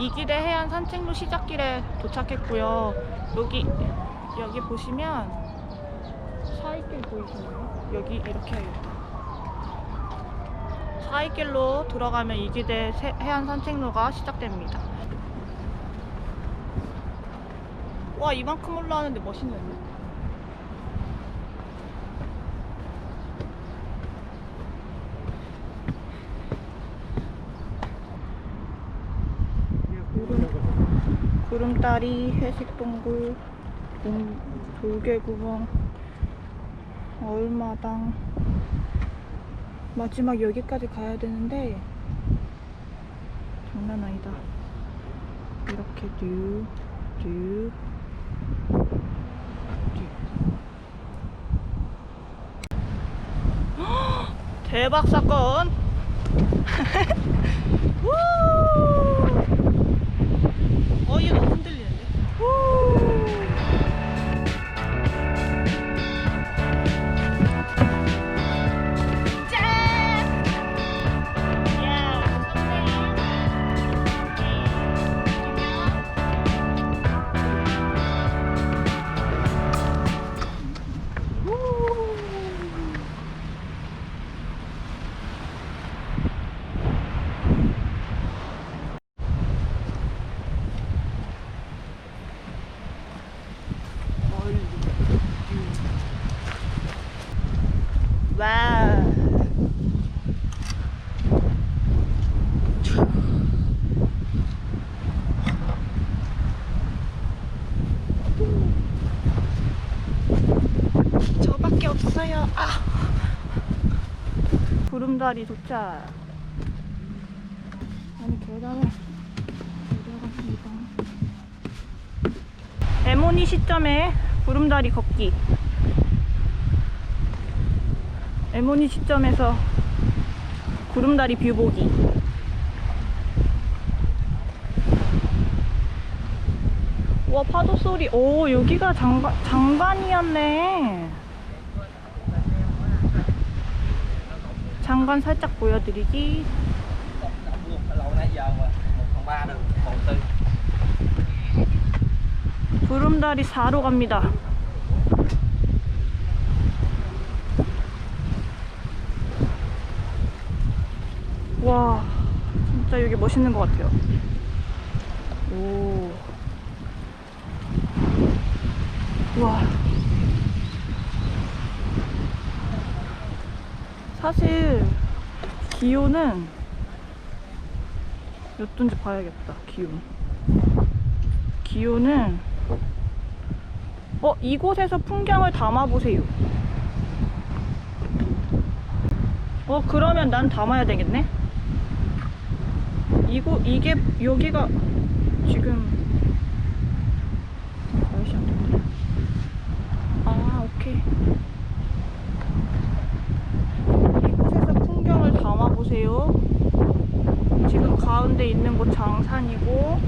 이기대 해안 산책로 시작길에 도착했고요. 여기 여기 보시면 사이길 보이시나요? 여기 이렇게. 사이길로 들어가면 이기대 세- 해안 산책로가 시작됩니다. 와 이만큼 올라왔는데 멋있는데? 구름, 구름다리, 회색동굴, 동- 돌개구멍, 얼마당 마지막 여기까지 가야 되는데 장난 아니다. 이렇게. 헉! 대박 사건! 우! 어, 얘 너무 흔들리는데? 저밖에 없어요. 아. 구름다리 도착. 아니 계단을 내려갑니다. 에모니 시점에 구름다리 걷기. 에모니 시점에서 구름다리 뷰 보기. 와 파도 소리. 오 여기가 장관 장관이었네. 장관 살짝 보여드리기. 구름다리 4로 갑니다. 와, 진짜 여기 멋있는 것 같아요. 오. 와. 사실, 기온은 몇 도인지 봐야겠다, 기온. 기온은 어, 이곳에서 풍경을 담아보세요. 어, 그러면 난 담아야 되겠네? 이거, 이게, 여기가 지금, 몇시 안 됐네. 아, 오케이. 이곳에서 풍경을 담아보세요. 지금 가운데 있는 곳 장산이고,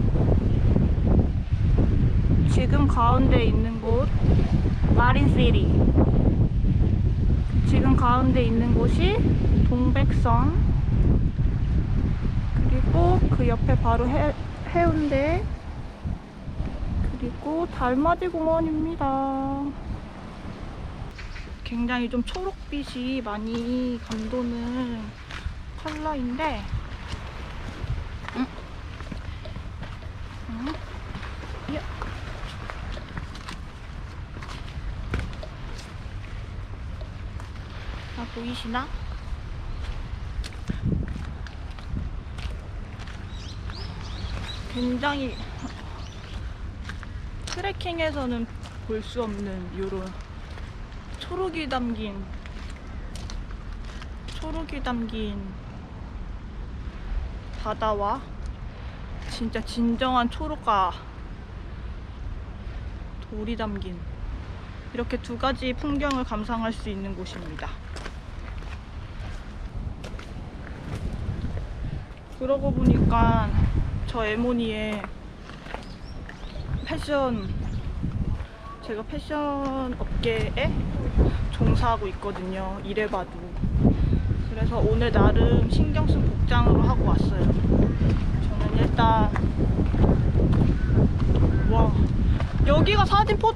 지금 가운데 있는 곳 마린시리. 지금 가운데 있는 곳이 동백섬 그리고 그 옆에 바로 해, 해운대. 그리고 달맞이 공원입니다. 굉장히 좀 초록빛이 많이 감도는 컬러인데 음. 음. 야. 아, 보이시나? 굉장히 트레킹에서는 볼 수 없는 요런 초록이 담긴 초록이 담긴 바다와 진짜 진정한 초록과 돌이 담긴 이렇게 두 가지 풍경을 감상할 수 있는 곳입니다. 그러고 보니까 저 에모니에 패션 제가 패션 업계에 종사하고 있거든요. 이래봐도 그래서 오늘 나름 신경 쓴 복장으로 하고 왔어요. 저는 일단 와 여기가 사진 포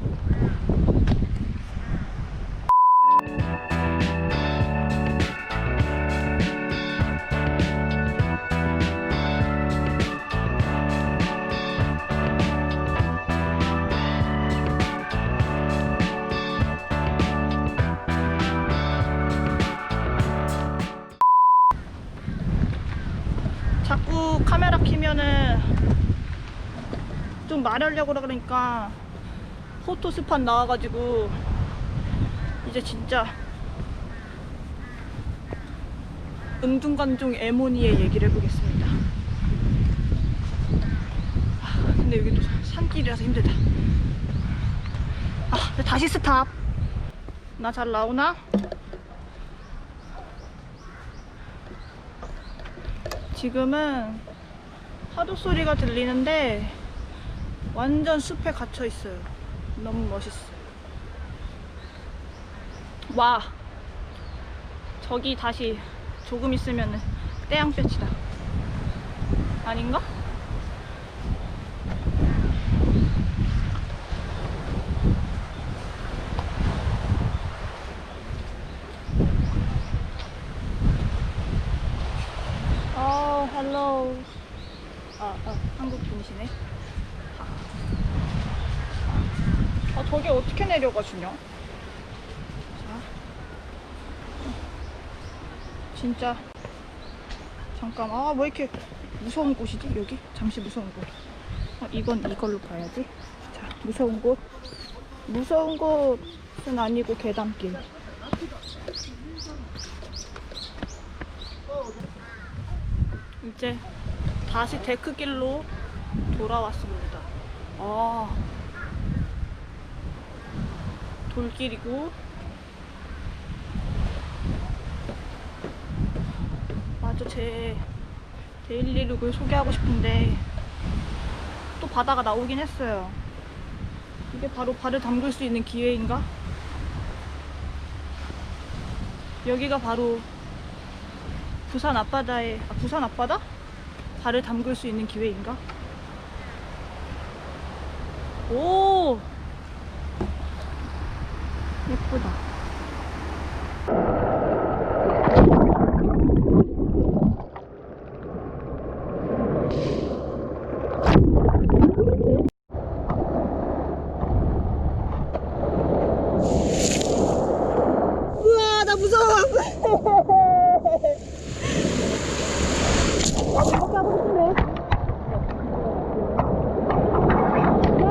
자꾸 카메라 키면은 좀 말하려고 그러니까 포토 스팟 나와가지고 이제 진짜 은둔관중 에모니의 얘기를 해보겠습니다. 아, 근데 여기 또 산길이라서 힘들다. 아, 다시 스탑. 나 잘 나오나? 지금은 파도 소리가 들리는데 완전 숲에 갇혀 있어요. 너무 멋있어요. 와, 저기 다시 조금 있으면 태양볕이다. 아닌가? 어, 헬로. 아, 아, 분이시네. 아, 저게 어떻게 내려가 주냐? 자. 진짜. 잠깐, 아, 왜 이렇게 무서운 곳이지? 여기? 잠시 무서운 곳. 어, 이건 이걸로 봐야지. 자, 무서운 곳. 무서운 곳은 아니고 계단길. 이제 다시 데크길로 돌아왔습니다. 아, 돌길이고 맞아 제 데일리룩을 소개하고 싶은데 또 바다가 나오긴 했어요. 이게 바로 발을 담글 수 있는 기회인가? 여기가 바로 부산 앞바다에 아, 부산 앞바다? 발을 담글 수 있는 기회인가? 오 예쁘다. 우와 나 무서워. 이렇게 하고 싶은데. 야!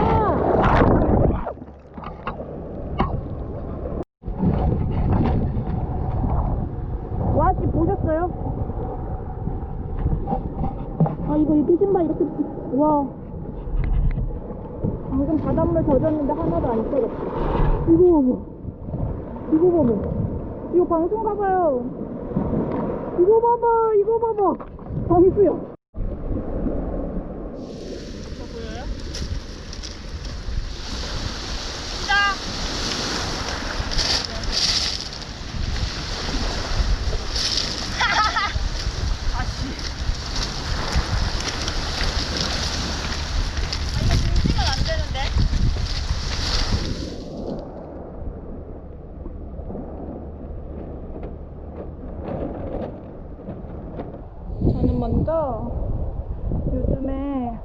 와, 씨 보셨어요? 아, 이거 이렇게 신발 이렇게, 와. 방금 바닷물 젖었는데 하나도 안 썰었어. 이거 봐봐. 이거 봐봐. 이거 방송 가봐요. 이거 봐봐, 이거 봐봐. 방수야. 저 보여요? 시작! 다시. 아, 이거 중지면 안 되는데? 저는 먼저 요즘에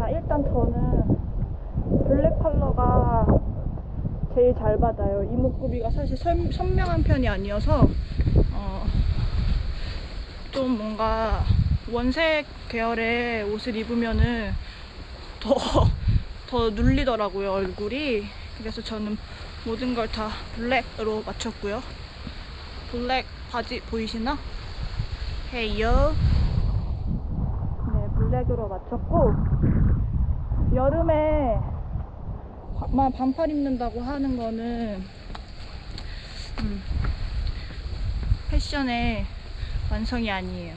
아 일단 저는 블랙 컬러가 제일 잘 받아요. 이목구비가 사실 선, 선명한 편이 아니어서 어, 좀 뭔가 원색 계열의 옷을 입으면은 더, 더 눌리더라고요, 얼굴이. 그래서 저는 모든 걸 다 블랙으로 맞췄고요. 블랙 바지 보이시나? 헤이요. 네, 블랙으로 맞췄고, 여름에 만 반팔 입는다고 하는 거는, 음, 패션의 완성이 아니에요.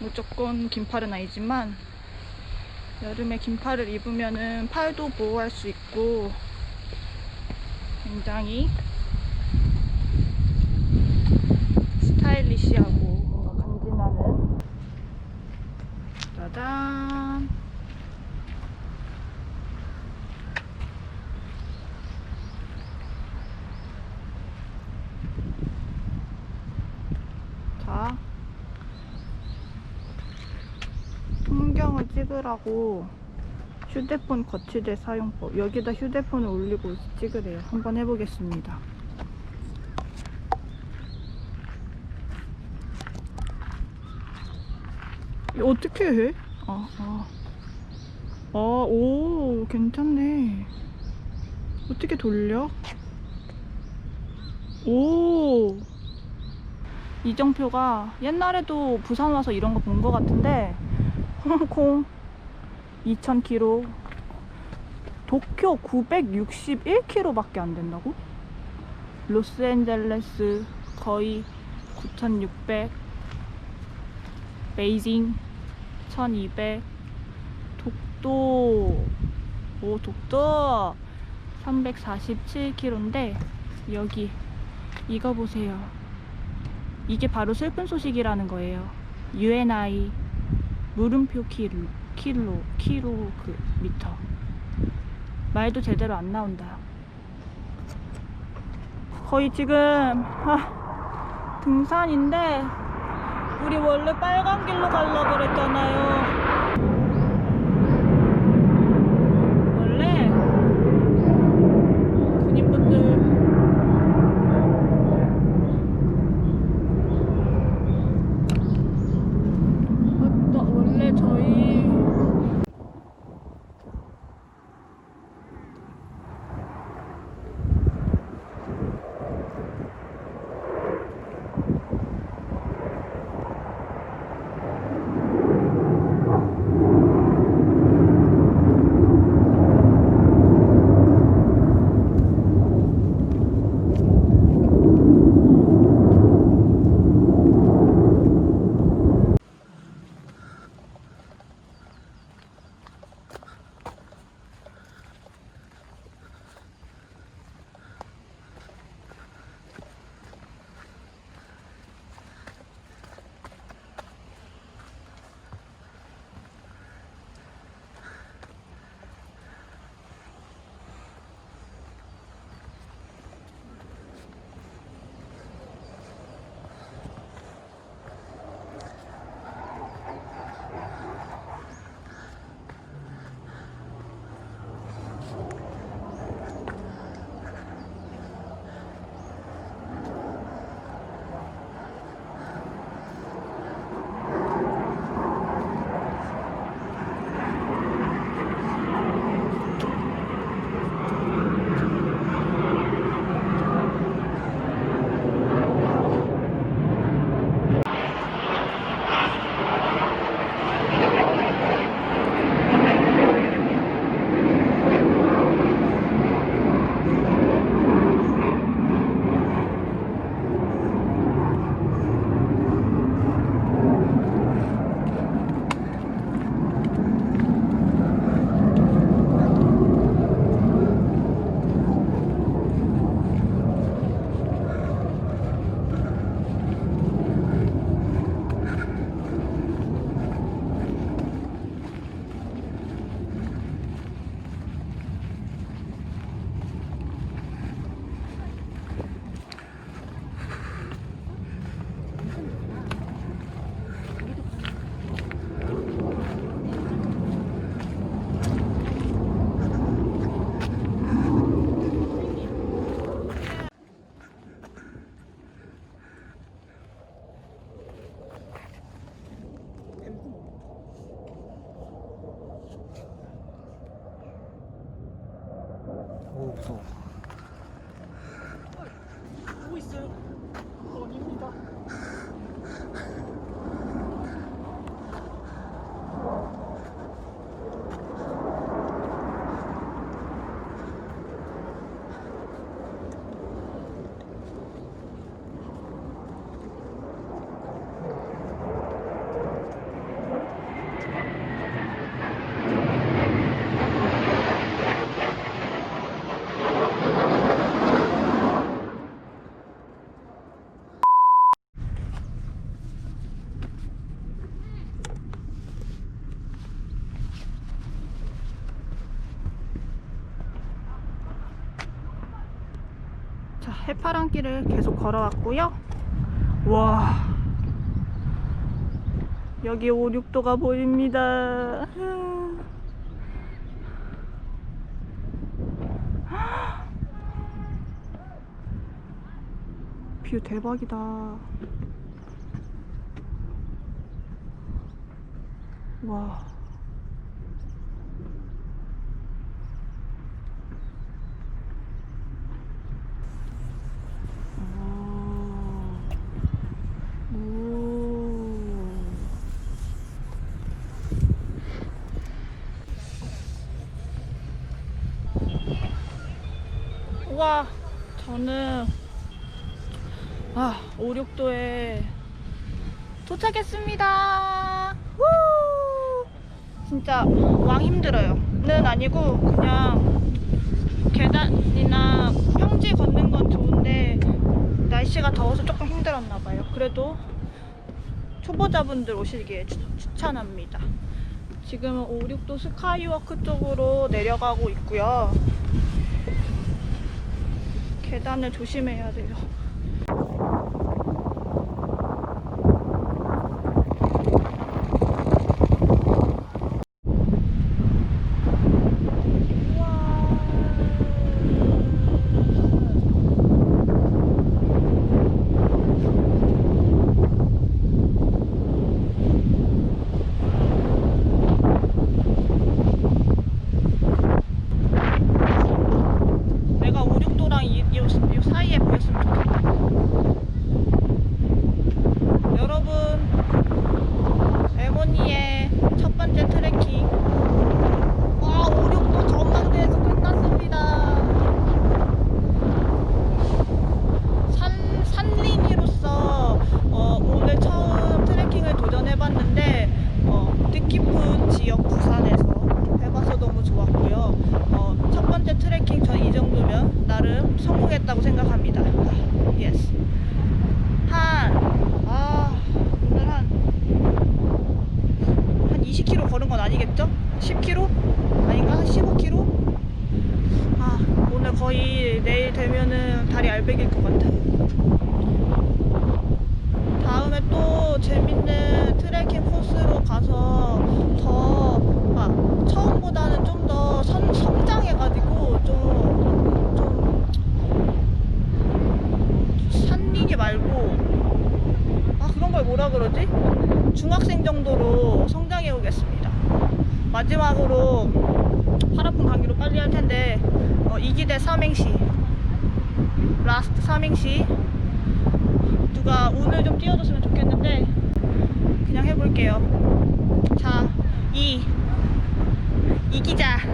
무조건 긴팔은 아니지만, 여름에 긴팔을 입으면은 팔도 보호할 수 있고, 굉장히 자, 풍경을 찍으라고 휴대폰 거치대 사용법. 여기다 휴대폰을 올리고 찍으래요. 한번 해보겠습니다. 어떻게 해? 아, 아. 아, 오, 괜찮네. 어떻게 돌려? 오! 이정표가 옛날에도 부산 와서 이런 거 본 거 같은데, 홍콩 2000km, 도쿄 961km밖에 안 된다고? 로스앤젤레스 거의 9600, 베이징 1200, 독도, 오, 독도 347km인데, 여기, 이거 보세요. 이게 바로 슬픈 소식이라는 거예요. UNI 물음표 킬로, 킬로, 킬로 그 미터. 말도 제대로 안 나온다. 거의 지금 아, 등산인데 우리 원래 빨간 길로 가려고 그랬잖아요. 해파랑 길을 계속 걸어왔고요. 와, 여기 5, 6도가 보입니다. 뷰 대박이다. 와. 오. 오. 우와, 저는 아, 5, 6도에 도착했습니다. 우! 진짜 왕 힘들어요. 는 아니고 그냥 계단이나 평지 걷는 건 좋은데 날씨가 더워서 조금 힘들었나 봐요. 그래도 초보자분들 오시기에 추, 추천합니다. 지금은 5, 6도 스카이워크 쪽으로 내려가고 있고요. 계단을 조심해야 돼요. 내가 5, 6도랑 이, 이, 이 사이에 보였으면 좋겠다. 여러분, 에모니의 첫 번째 트레킹. 와, 5, 6도 전망대에서 끝났습니다. 산, 산린이로서 어, 오늘 처음 트레킹을 도전해봤는데 어, 뜻깊은 지역 부산에서 해봐서 너무 좋았고요. 어, 첫 번째 트레킹 전 이 정도면 나름 성공했다고 생각합니다. 아, 예스. 한, 아, 오늘 한, 한 20km 걸은 건 아니겠죠? 10km? 아닌가? 한 15km? 아, 오늘 거의 내일 되면은 다리 알백일 것 같아요. 다음에 또 재밌는 트레킹 코스로 가서 더, 아, 처음보다는 좀 더 성장해가지고 좀, 좀, 산리기 말고, 아, 그런 걸 뭐라 그러지? 중학생 정도로 성장해 오겠습니다. 마지막으로 파라폰 강의로 빨리 할 텐데, 어, 이기대 삼행시. 라스트 삼행시. 누가 오늘 좀 띄워줬으면 좋겠는데 그냥 해볼게요. 자, 이 이기자.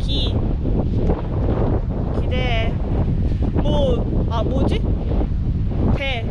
기 기대 뭐 아 뭐지? 대 대?